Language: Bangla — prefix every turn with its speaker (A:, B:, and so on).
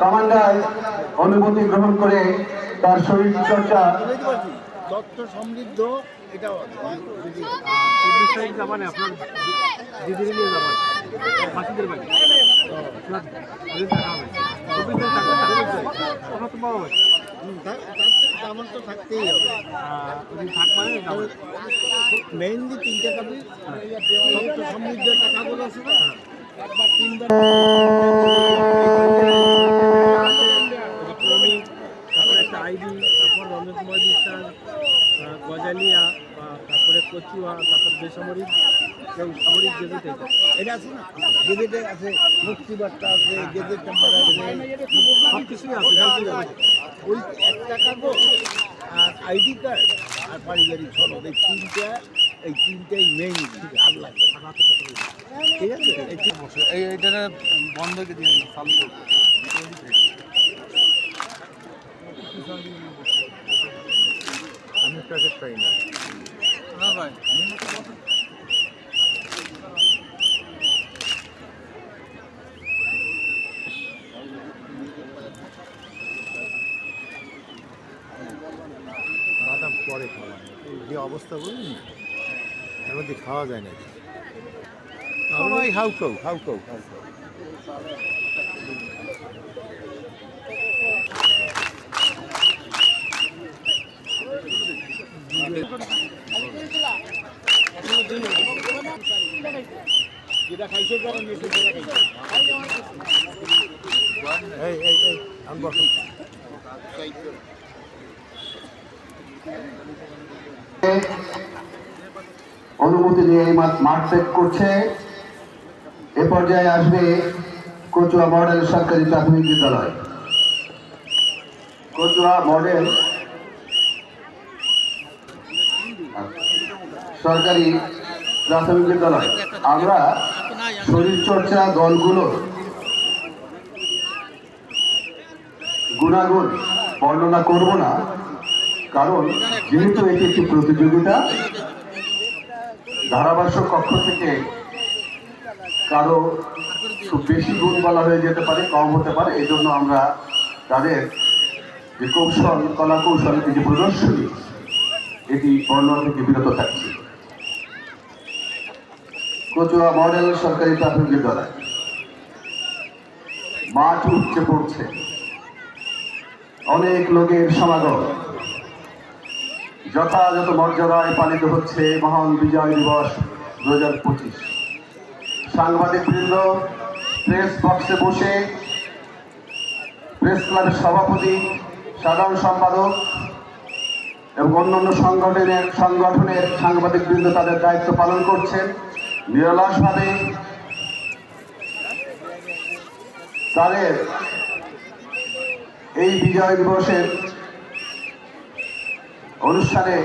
A: কমান্ডার অনুমতি গ্রহণ করে তার শরীর চর্চা।
B: তথ্য সমৃদ্ধ
C: তারিখ যাবেন আপনার দিদির নিয়ে যাবেন মাসিদের বাড়ি। তো
B: থাকতেই হবে
C: ওদিন থাকবেন যাবেন
B: মেইনলি তিনটে কাপি তথ্য সমৃদ্ধ একটা কাগজ আছে না? একবার
C: তারপরে একটা আইডি, তারপর রঞ্জন কুমার বিশ্বাস গজালিয়া, বা তারপরে কচুয়া, তারপর বেসামরিক সামরিক যেতে এটা
B: আছে না? গেজেটের আছে, মুক্তিবার্তা আছে, গেজেট নাম্বার আছে
C: সব কিছুই আছে।
B: ওই একটা কাগজ আর আইডি কার্ড আর পারিবারিক সনদ, এই তিনটা, এই তিনটাই মেইন আর লাগবে না।
C: আর রাতে কত বলব?
B: ঠিক আছে এই
D: এটা বন্ধ করে দিয়ে
B: আমি প্যাকেট পাই না।
D: না ভাই।
B: বাদাম পরে খাওয়া যে অবস্থা বলুন এর মধ্যে খাওয়া যায় না। হাউ খাও হাউ খাও যেটা খাইছে যারা নিয়েছে সেটা খাইছে এই এই এই আমি বসুন
A: অনুমতি নিয়ে এই মাঠ মাঠ ত্যাগ করছে। এ পর্যায়ে আসবে কচুয়া মডেল সরকারি প্রাথমিক বিদ্যালয়। কচুয়া মডেল সরকারি প্রাথমিক বিদ্যালয়। আমরা শরীরচর্চা দলগুলোর গুণাগুণ বর্ণনা করব না, কারণ যেহেতু এটি একটি প্রতিযোগিতা, ধারাভাষ্য কক্ষ থেকে কারও খুব বেশি গুণ বলা হয়ে যেতে পারে, কম হতে পারে এই জন্য আমরা তাদের যে কৌশল কলা কৌশল যে প্রদর্শনী, এটি বর্ণনা থেকে বিরত থাকছে। কচুয়া মডেল সরকারি প্রাথমিক বিদ্যালয়। মাঠ উপচে পড়ছে। অনেক লোকের সমাগম। যথাযথ মর্যাদায় পালিত হচ্ছে মহান বিজয় দিবস দু হাজার পঁচিশ। সাংবাদিক বৃন্দ প্রেস বক্সে বসে প্রেস ক্লাবের সভাপতি, সাধারণ সম্পাদক এবং অন্যান্য সংগঠনের সংগঠনের সাংবাদিক বৃন্দ তাদের দায়িত্ব পালন করছেন। নিরলসভাবে তাদের এই বিজয় দিবসের অনুষ্ঠানে